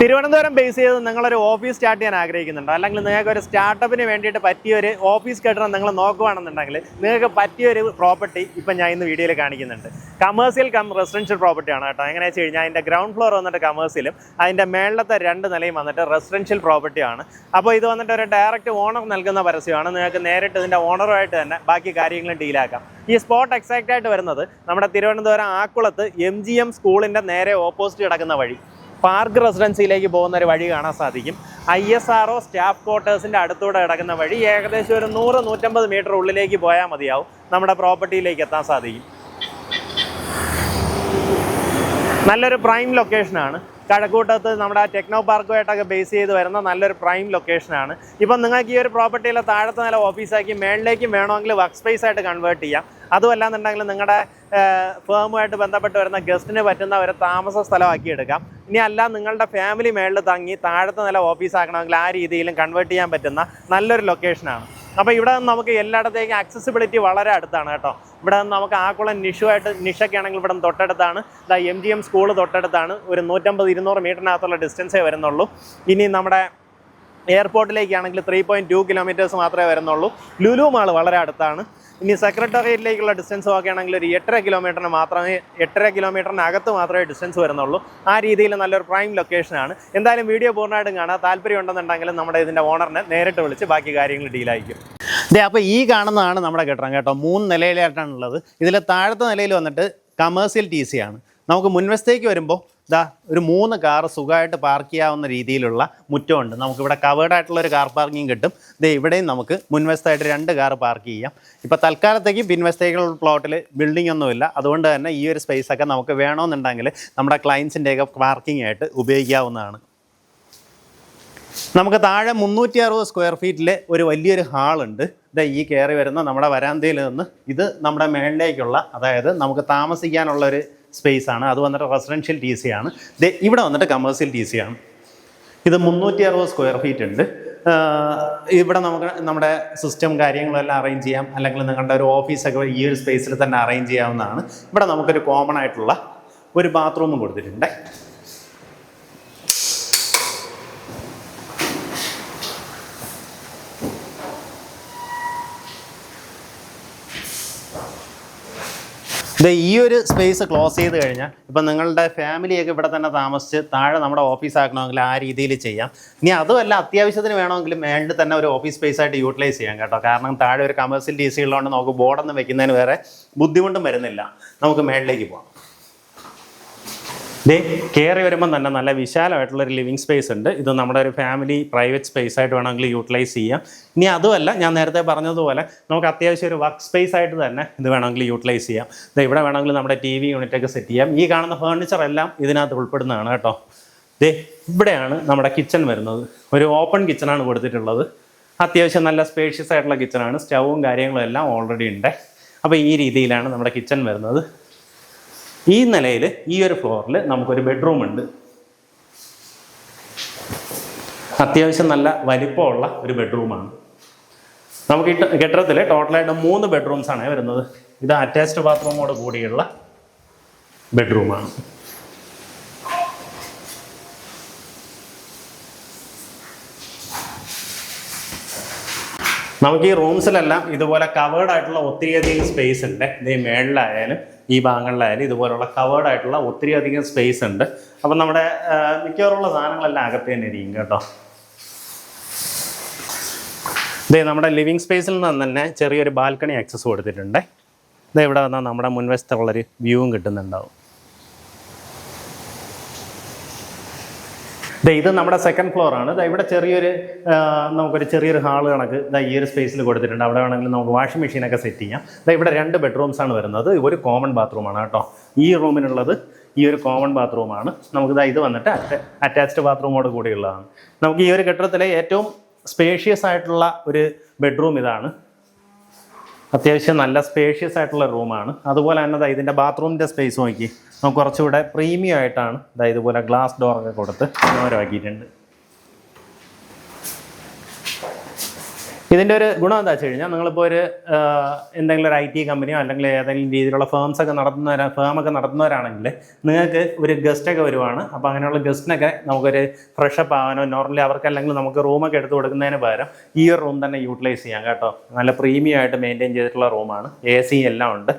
Thiruvananthapuram base ചെയ്ത് നിങ്ങളൊരു office start ചെയ്യാൻ ആഗ്രഹിക്കുന്നുണ്ടോ? അല്ലെങ്കിൽ നിങ്ങൾക്ക് ഒരു സ്റ്റാർട്ടപ്പിന് വേണ്ടിയിട്ട് പറ്റിയ ഒരു ഓഫീസ് കെട്ടിടം നിങ്ങൾ നോക്കുകയാണെന്നുണ്ടെങ്കിൽ നിങ്ങൾക്ക് പറ്റിയ ഒരു പ്രോപ്പർട്ടി ഇപ്പം ഞാൻ ഇന്ന് വീഡിയോയിൽ കാണിക്കുന്നുണ്ട്. കമേഴ്സ്യൽ കം റെസിഡൻഷ്യൽ പ്രോപ്പർട്ടിയാണ് കേട്ടോ. എങ്ങനെ വെച്ച് കഴിഞ്ഞാൽ അതിന്റെ ഗ്രൗണ്ട് ഫ്ലോർ വന്നിട്ട് കമേഴ്സ്യലും അതിന്റെ മേളത്തെ രണ്ട് നിലയും വന്നിട്ട് റെസിഡൻഷ്യൽ പ്രോപ്പർട്ടിയാണ് അപ്പോൾ ഇത് വന്നിട്ട് ഒരു ഡയറക്റ്റ് ഓണർ നൽകുന്ന പരസ്യമാണ്. നിങ്ങൾക്ക് നേരിട്ട് ഇതിന്റെ ഓണറുമായിട്ട് തന്നെ ബാക്കി കാര്യങ്ങളും ഡീലാക്കാം ഈ സ്പോട്ട് എക്സാക്റ്റ് ആയിട്ട് വരുന്നത് നമ്മുടെ തിരുവനന്തപുരം ആക്കുളത്ത് എം ജി എം സ്കൂളിന്റെ നേരെ ഓപ്പോസിറ്റ് കിടക്കുന്ന വഴി. പാർക്ക് റെസിഡൻസിയിലേക്ക് പോകുന്ന ഒരു വഴി കാണാൻ സാധിക്കും. I S R O staff ക്വാർട്ടേഴ്സിന്റെ അടുത്തൂടെ കിടക്കുന്ന വഴി ഏകദേശം ഒരു നൂറ് നൂറ്റമ്പത് മീറ്റർ ഉള്ളിലേക്ക് പോയാൽ മതിയാവും. നമ്മുടെ പ്രോപ്പർട്ടിയിലേക്ക് എത്താൻ സാധിക്കും. നല്ലൊരു പ്രൈം ലൊക്കേഷനാണ് കഴക്കൂട്ടത്ത് നമ്മുടെ ടെക്നോ പാർക്കുമായിട്ടൊക്കെ ബേസ് ചെയ്ത് വരുന്ന നല്ലൊരു പ്രൈം ലൊക്കേഷനാണ് ഇപ്പം നിങ്ങൾക്ക് ഈ ഒരു പ്രോപ്പർട്ടിയിലെ താഴത്തെ നില ഓഫീസാക്കി മേളിലേക്കും വേണമെങ്കിൽ വർക്ക് സ്പേസ് ആയിട്ട് കൺവേർട്ട് ചെയ്യാം. അതുമല്ലാന്നുണ്ടെങ്കിൽ നിങ്ങളുടെ ഫേമുമായിട്ട് ബന്ധപ്പെട്ട് വരുന്ന ഗസ്റ്റിന് പറ്റുന്ന ഒരു താമസ സ്ഥലമാക്കി എടുക്കാം ഇനി അല്ല നിങ്ങളുടെ ഫാമിലി മേളിൽ തങ്ങി താഴത്തെ നില ഓഫീസാക്കണമെങ്കിൽ ആ രീതിയിലും കൺവേർട്ട് ചെയ്യാൻ പറ്റുന്ന നല്ലൊരു ലൊക്കേഷനാണ് അപ്പോൾ ഇവിടെ നിന്ന് നമുക്ക് എല്ലായിടത്തേക്കും ആക്സസിബിലിറ്റി വളരെ അടുത്താണ് കേട്ടോ. ഇവിടെ നിന്ന് നമുക്ക് ആക്കുളം നിഷുമായിട്ട് നിഷൊക്കെ ആണെങ്കിൽ ഇവിടെ തൊട്ടടുത്താണ്. ഇതാ എം ജി എം സ്കൂൾ തൊട്ടടുത്താണ്. ഒരു നൂറ്റമ്പത് ഇരുന്നൂറ് മീറ്ററിനകത്തുള്ള ഡിസ്റ്റൻസേ വരുന്നുള്ളൂ. ഇനി നമ്മുടെ എയർപോർട്ടിലേക്കാണെങ്കിൽ ത്രീ പോയിന്റ് ടു കിലോമീറ്റേഴ്സ് മാത്രമേ വരുന്നുള്ളൂ. ലുലു മാൾ വളരെ അടുത്താണ്. ഇനി സെക്രട്ടേറിയറ്റിലേക്കുള്ള ഡിസ്റ്റൻസ് നോക്കുകയാണെങ്കിൽ ഒരു എട്ടര കിലോമീറ്ററിന് മാത്രമേ എട്ടര കിലോമീറ്ററിനകത്ത് മാത്രമേ ഡിസ്റ്റൻസ് വരുന്നുള്ളൂ. ആ രീതിയിൽ നല്ലൊരു പ്രൈം ലൊക്കേഷനാണ് എന്തായാലും വീഡിയോ പൂർണമായിട്ടും കാണാൻ താല്പര്യം ഉണ്ടെന്നുണ്ടെങ്കിൽ നമ്മുടെ ഇതിന്റെ ഓണറിനെ നേരിട്ട് വിളിച്ച് ബാക്കി കാര്യങ്ങൾ ഡീലായിരിക്കും അതെ അപ്പോൾ ഈ കാണുന്നതാണ് നമ്മുടെ കെട്ടിടം കേട്ടോ. മൂന്ന് നിലയിലായിട്ടാണുള്ളത് ഇതിൽ താഴത്തെ നിലയിൽ വന്നിട്ട് കമേഴ്സ്യൽ ടി ആണ്. നമുക്ക് മുൻവശത്തേക്ക് വരുമ്പോൾ ദാ ഒരു മൂന്ന് കാർ സുഖമായിട്ട് പാർക്ക് ചെയ്യാവുന്ന രീതിയിലുള്ള മുറ്റമുണ്ട്. നമുക്കിവിടെ കവേർഡ് ആയിട്ടുള്ള ഒരു കാർ പാർക്കിംഗ് കിട്ടും. ദേ ഇവിടെയും നമുക്ക് മുൻവശത്തായിട്ട് രണ്ട് കാർ പാർക്ക് ചെയ്യാം. ഇപ്പോൾ തൽക്കാലത്തേക്ക് പിൻവശത്തേക്കുള്ള പ്ലോട്ടിൽ ബിൽഡിംഗ് ഒന്നുമില്ല. അതുകൊണ്ട് തന്നെ ഈ ഒരു സ്പേസൊക്കെ നമുക്ക് വേണമെന്നുണ്ടെങ്കിൽ നമ്മുടെ ക്ലയൻസിന്റെയൊക്കെ പാർക്കിംഗ് ആയിട്ട് ഉപയോഗിക്കാവുന്നതാണ്. നമുക്ക് താഴെ മുന്നൂറ്റി അറുപത് സ്ക്വയർ ഫീറ്റിൽ ഒരു വലിയൊരു ഹാളുണ്ട് ഇത് ഈ കയറി വരുന്ന നമ്മുടെ വരാന്തയിൽ നിന്ന് ഇത് നമ്മുടെ മേളിലേക്കുള്ള അതായത് നമുക്ക് താമസിക്കാനുള്ള ഒരു സ്പേസ് ആണ്. അത് വന്നിട്ട് റെസിഡൻഷ്യൽ ടി സി ആണ്. ഇവിടെ വന്നിട്ട് കമേഴ്സ്യൽ ടി സി ആണ്. ഇത് മുന്നൂറ്റി അറുപത് സ്ക്വയർ ഫീറ്റ് ഉണ്ട് ഇവിടെ നമുക്ക് നമ്മുടെ സിസ്റ്റം കാര്യങ്ങളെല്ലാം അറേഞ്ച് ചെയ്യാം. അല്ലെങ്കിൽ നിങ്ങളുടെ ഒരു ഓഫീസൊക്കെ ഈ ഒരു സ്പേസിൽ തന്നെ അറേഞ്ച് ചെയ്യാവുന്നതാണ്. ഇവിടെ നമുക്കൊരു കോമൺ ആയിട്ടുള്ള ഒരു ബാത്റൂമും കൊടുത്തിട്ടുണ്ട്. ഇത് ഈ ഒരു സ്പേസ് ക്ലോസ് ചെയ്ത് കഴിഞ്ഞാൽ ഇപ്പം നിങ്ങളുടെ ഫാമിലിയൊക്കെ ഇവിടെ തന്നെ താമസിച്ച് താഴെ നമ്മുടെ ഓഫീസ് ആക്കണമെങ്കിൽ ആ രീതിയിൽ ചെയ്യാം. ഇനി അതുമല്ല അത്യാവശ്യത്തിന് വേണമെങ്കിൽ മേളിൽ തന്നെ ഒരു ഓഫീസ് സ്പേസ് ആയിട്ട് യൂട്ടിലൈസ് ചെയ്യാം കേട്ടോ. കാരണം താഴെ ഒരു കമേഴ്സ്യൽ ഡി സി ഉള്ളതുകൊണ്ട് നമുക്ക് ബോർഡൊന്നും വെക്കുന്നതിന് വേറെ ബുദ്ധിമുട്ടും വരുന്നില്ല. നമുക്ക് മേളിലേക്ക് പോകാം ദേ കയറി വരുമ്പോൾ തന്നെ നല്ല വിശാലമായിട്ടുള്ള ഒരു ലിവിങ് സ്പേസ് ഉണ്ട്. ഇത് നമ്മുടെ ഒരു ഫാമിലി പ്രൈവറ്റ് സ്പേസ് ആയിട്ട് വേണമെങ്കിൽ യൂട്ടിലൈസ് ചെയ്യാം. ഇനി അതുമല്ല ഞാൻ നേരത്തെ പറഞ്ഞതുപോലെ നമുക്ക് അത്യാവശ്യം ഒരു വർക്ക് സ്പേസ് ആയിട്ട് തന്നെ ഇത് വേണമെങ്കിൽ യൂട്ടിലൈസ് ചെയ്യാം. ദേ ഇവിടെ വേണമെങ്കിൽ നമ്മുടെ ടി വി യൂണിറ്റ് ഒക്കെ സെറ്റ് ചെയ്യാം. ഈ കാണുന്ന ഫേർണിച്ചർ എല്ലാം ഇതിനകത്ത് ഉൾപ്പെടുന്നതാണ് കേട്ടോ. ദേ ഇവിടെയാണ് നമ്മുടെ കിച്ചൺ വരുന്നത്. ഒരു ഓപ്പൺ കിച്ചണാണ് കൊടുത്തിട്ടുള്ളത്. അത്യാവശ്യം നല്ല സ്പേഷ്യസ് ആയിട്ടുള്ള കിച്ചണാണ് സ്റ്റൗവും കാര്യങ്ങളും എല്ലാം ഓൾറെഡി ഉണ്ട്. അപ്പോൾ ഈ രീതിയിലാണ് നമ്മുടെ കിച്ചൺ വരുന്നത്. ഈ നിലയിൽ ഈ ഒരു ഫ്ലോറിൽ നമുക്കൊരു ബെഡ്റൂം ഉണ്ട്. അത്യാവശ്യം നല്ല വലിപ്പമുള്ള ഒരു ബെഡ്റൂമാണ് നമുക്ക് കെട്ടിടത്തിൽ ടോട്ടലായിട്ട് മൂന്ന് ബെഡ്റൂംസ് ആണ് വരുന്നത്. ഇത് അറ്റാച്ച്ഡ് ബാത്റൂമോട് കൂടിയുള്ള ബെഡ്റൂമാണ് നമുക്ക് ഈ റൂംസിലെല്ലാം ഇതുപോലെ കവേർഡ് ആയിട്ടുള്ള ഒത്തിരിയധികം സ്പേസ് ഉണ്ട്. ഈ മേളിലായാലും ഈ ഭാഗങ്ങളിലായാലും ഇതുപോലുള്ള കവേർഡ് ആയിട്ടുള്ള ഒത്തിരിയധികം സ്പേസ് ഉണ്ട്. അപ്പം നമ്മുടെ മിക്കവാറുള്ള സാധനങ്ങളെല്ലാം അകത്ത് തന്നെ ഇരിക്കും കേട്ടോ. ഇതേ നമ്മുടെ ലിവിങ് സ്പേസിൽ നിന്ന് തന്നെ ചെറിയൊരു ബാൽക്കണി ആക്സസ് കൊടുത്തിട്ടുണ്ട്. ഇത് ഇവിടെ വന്നാൽ നമ്മുടെ മുൻവശത്തുള്ളൊരു വ്യൂവും കിട്ടുന്നുണ്ടാവും. ഇത് നമ്മുടെ സെക്കൻഡ് ഫ്ലോർ ആണ്. ഇവിടെ ചെറിയൊരു നമുക്കൊരു ചെറിയൊരു ഹാൾ കണക്ക് ദാ ഈ ഒരു സ്പേസിൽ കൊടുത്തിട്ടുണ്ട്. അവിടെ വേണമെങ്കിൽ നമുക്ക് വാഷിംഗ് മെഷീനൊക്കെ സെറ്റ് ചെയ്യാം. ദാ ഇവിടെ രണ്ട് ബെഡ്റൂംസ് ആണ് വരുന്നത്. ഒരു കോമൺ ബാത്റൂമാണ് കേട്ടോ. ഈ റൂമിനുള്ളത് ഈ ഒരു കോമൺ ബാത്റൂമാണ് നമുക്ക് ദാ ഇത് വന്നിട്ട് അറ്റാച്ച്ഡ് ബാത്റൂമോട് കൂടിയുള്ളതാണ്. നമുക്ക് ഈ ഒരു കെട്ടിടത്തിലെ ഏറ്റവും സ്പേഷ്യസ് ആയിട്ടുള്ള ഒരു ബെഡ്റൂം ഇതാണ്. അത്യാവശ്യം നല്ല സ്പേഷ്യസ് ആയിട്ടുള്ള റൂമാണ് അതുപോലെ തന്നെ ഇതിന്റെ ബാത്റൂമിന്റെ സ്പേസ് നോക്കി. നമുക്ക് കുറച്ചുകൂടെ പ്രീമിയം ആയിട്ടാണ് ദാ ഇതുപോലെ ഗ്ലാസ് ഡോറൊക്കെ കൊടുത്ത് മനോഹരമാക്കിയിട്ടുണ്ട്. ഇതിന്റെ ഒരു ഗുണം എന്താ വെച്ച് കഴിഞ്ഞാൽ നിങ്ങളിപ്പോൾ ഒരു എന്തെങ്കിലും ഒരു ഐ ടി കമ്പനിയോ അല്ലെങ്കിൽ ഏതെങ്കിലും രീതിയിലുള്ള ഫേംസ് ഒക്കെ നടത്തുന്നവരാ ഫേമൊക്കെ നടത്തുന്നവരാണെങ്കിൽ നിങ്ങൾക്ക് ഒരു ഗസ്റ്റൊക്കെ വരുവാണ്. അപ്പോൾ അങ്ങനെയുള്ള ഗസ്റ്റിനൊക്കെ നമുക്കൊരു ഫ്രഷപ്പ് ആവാനോ നോർമലി അവർക്ക് അല്ലെങ്കിൽ നമുക്ക് റൂമൊക്കെ എടുത്ത് കൊടുക്കുന്നതിന് പകരം ഈ ഒരു റൂം തന്നെ യൂട്ടിലൈസ് ചെയ്യാം കേട്ടോ. നല്ല പ്രീമിയം ആയിട്ട് മെയിന്റെയിൻ ചെയ്തിട്ടുള്ള റൂമാണ് എ സി എല്ലാം ഉണ്ട്.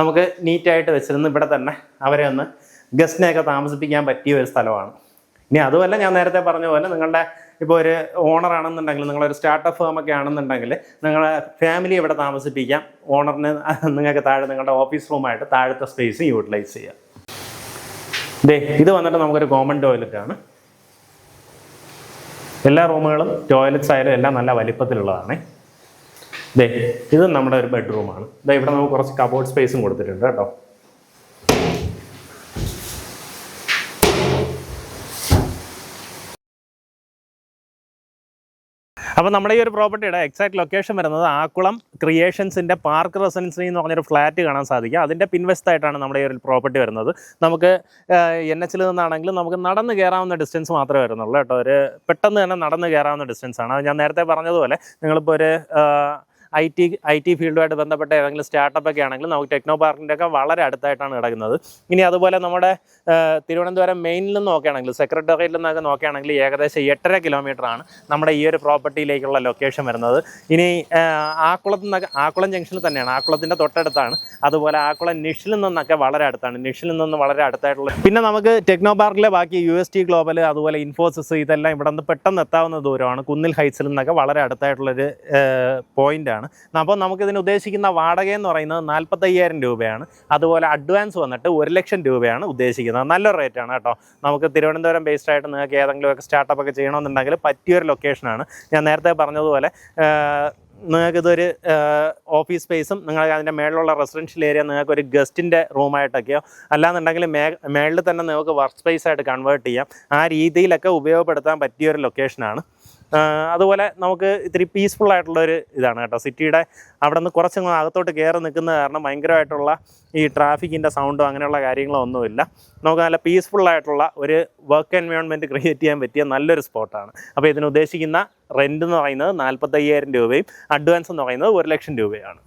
നമുക്ക് നീറ്റായിട്ട് വെച്ചിരുന്ന് ഇവിടെ തന്നെ അവരെ ഒന്ന് ഗസ്റ്റിനെയൊക്കെ താമസിപ്പിക്കാൻ പറ്റിയ ഒരു സ്ഥലമാണ്. ഇനി അതുമല്ല ഞാൻ നേരത്തെ പറഞ്ഞ പോലെ നിങ്ങളുടെ ഇപ്പോൾ ഒരു ഓണർ ആണെന്നുണ്ടെങ്കിൽ നിങ്ങളൊരു സ്റ്റാർട്ടപ്പ് ഫേം ഒക്കെ ആണെന്നുണ്ടെങ്കിൽ നിങ്ങളെ ഫാമിലി ഇവിടെ താമസിപ്പിക്കാം. ഓണറിന് നിങ്ങൾക്ക് താഴെ നിങ്ങളുടെ ഓഫീസ് റൂമായിട്ട് താഴത്തെ സ്പേസ് യൂട്ടിലൈസ് ചെയ്യാം. ദേ ഇത് വന്നിട്ട് നമുക്കൊരു കോമൺ ടോയ്ലറ്റ് ആണ്. എല്ലാ റൂമുകളും ടോയ്ലറ്റ്സ് ആയാലും എല്ലാം നല്ല വലിപ്പത്തിലുള്ളതാണ്. ദേ ഇത് നമ്മുടെ ഒരു ബെഡ്റൂമാണ് ദേ ഇവിടെ നമുക്ക് കുറച്ച് കബോർഡ് സ്പേസും കൊടുത്തിട്ടുണ്ട് കേട്ടോ. അപ്പോൾ നമ്മുടെ ഈ ഒരു പ്രോപ്പർട്ടിയുടെ എക്സാക്ട് ലൊക്കേഷൻ വരുന്നത് ആക്കുളം ക്രിയേഷൻസിന്റെ പാർക്ക് റെസിഡൻസി എന്ന് പറഞ്ഞൊരു ഫ്ലാറ്റ് കാണാൻ സാധിക്കും. അതിന്റെ പിൻവെസ്റ്റായിട്ടാണ് നമ്മുടെ ഈ ഒരു പ്രോപ്പർട്ടി വരുന്നത്. നമുക്ക് എൻ എച്ചിൽ നിന്നാണെങ്കിലും നമുക്ക് നടന്ന് കയറാവുന്ന ഡിസ്റ്റൻസ് മാത്രമേ വരുന്നുള്ളൂ കേട്ടോ. ഒരു പെട്ടെന്ന് തന്നെ നടന്ന് കയറാവുന്ന ഡിസ്റ്റൻസ് ആണ്. ഞാൻ നേരത്തെ പറഞ്ഞതുപോലെ നിങ്ങളിപ്പോൾ ഒരു ഐ ടി ഐ ടി ഫീൽഡുമായിട്ട് ബന്ധപ്പെട്ട ഏതെങ്കിലും സ്റ്റാർട്ടപ്പ് ഒക്കെ ആണെങ്കിലും നമുക്ക് ടെക്നോ പാർക്കിന്റെ ഒക്കെ വളരെ അടുത്തായിട്ടാണ് കിടക്കുന്നത്. ഇനി അതുപോലെ നമ്മുടെ തിരുവനന്തപുരം മെയിനിൽ നിന്ന് നോക്കുകയാണെങ്കിൽ സെക്രട്ടേറിയറ്റിൽ നിന്നൊക്കെ നോക്കുകയാണെങ്കിൽ ഏകദേശം എട്ടര ആണ് നമ്മുടെ ഈ ഒരു പ്രോപ്പർട്ടിയിലേക്കുള്ള ലൊക്കേഷൻ വരുന്നത്. ഇനി ആക്കുളത്ത് നിന്നൊക്കെ ആക്കുളം ജംഗ്ഷനിൽ തന്നെയാണ്. ആക്കുളത്തിന്റെ തൊട്ടടുത്താണ്. അതുപോലെ ആക്കുളം നിഷിൽ നിന്നൊക്കെ വളരെ അടുത്താണ്. നിഷിൽ നിന്ന് വളരെ അടുത്തായിട്ടുള്ള പിന്നെ നമുക്ക് ടെക്നോ പാർക്കിലെ ബാക്കി യു എസ് ടി ഗ്ലോബൽ അതുപോലെ ഇൻഫോസിസ് ഇതെല്ലാം ഇവിടെ നിന്ന് പെട്ടെന്ന് എത്താവുന്ന ദൂരമാണ്. കുന്നിൽ ഹൈറ്റ്സിൽ നിന്നൊക്കെ വളരെ അടുത്തായിട്ടുള്ളൊരു പോയിന്റ് ആണ് അപ്പോൾ നമുക്കിതിന് ഉദ്ദേശിക്കുന്ന വാടക എന്ന് പറയുന്നത് നാൽപ്പത്തയ്യായിരം രൂപയാണ്. അതുപോലെ അഡ്വാൻസ് വന്നിട്ട് ഒരു ലക്ഷം രൂപയാണ് ഉദ്ദേശിക്കുന്നത്. നല്ല റേറ്റ് ആണ് കേട്ടോ. നമുക്ക് തിരുവനന്തപുരം ബേസ്ഡ് ആയിട്ട് നിങ്ങൾക്ക് ഏതെങ്കിലും ഒക്കെ സ്റ്റാർട്ടപ്പ് ഒക്കെ ചെയ്യണമെന്നുണ്ടെങ്കിൽ പറ്റിയൊരു ലൊക്കേഷനാണ് ഞാൻ നേരത്തെ പറഞ്ഞതുപോലെ നിങ്ങൾക്കിതൊരു ഓഫീസ് സ്പേസും നിങ്ങൾ അതിന്റെ മേളിലുള്ള റെസിഡൻഷ്യൽ ഏരിയ നിങ്ങൾക്ക് ഒരു ഗസ്റ്റിന്റെ റൂമായിട്ടൊക്കെയോ അല്ലാന്നുണ്ടെങ്കിൽ മേ മേളിൽ തന്നെ നിങ്ങൾക്ക് വർക്ക് സ്പേസ് ആയിട്ട് കൺവേർട്ട് ചെയ്യാം. ആ രീതിയിലൊക്കെ ഉപയോഗപ്പെടുത്താൻ പറ്റിയൊരു ലൊക്കേഷനാണ് അതുപോലെ നമുക്ക് ഇത്തിരി പീസ്ഫുൾ ആയിട്ടുള്ള ഒരു ഇതാണ് കേട്ടോ. സിറ്റിയുടെ അവിടെ നിന്ന് കുറച്ചങ്ങ് അകത്തോട്ട് കയറി നിൽക്കുന്നത് കാരണം ഭയങ്കരമായിട്ടുള്ള ഈ ട്രാഫിക്കിന്റെ സൗണ്ടോ അങ്ങനെയുള്ള കാര്യങ്ങളോ ഒന്നുമില്ല. നമുക്ക് നല്ല പീസ്ഫുൾ ആയിട്ടുള്ള ഒരു വർക്ക് എൻവയോൺമെന്റ് ക്രിയേറ്റ് ചെയ്യാൻ പറ്റിയ നല്ലൊരു സ്പോട്ടാണ് അപ്പോൾ ഇതിന് ഉദ്ദേശിക്കുന്ന റെന്റ് എന്ന് പറയുന്നത് നാൽപ്പത്തയ്യായിരം രൂപയും അഡ്വാൻസ് എന്ന് പറയുന്നത് ഒരു ലക്ഷം രൂപയാണ്.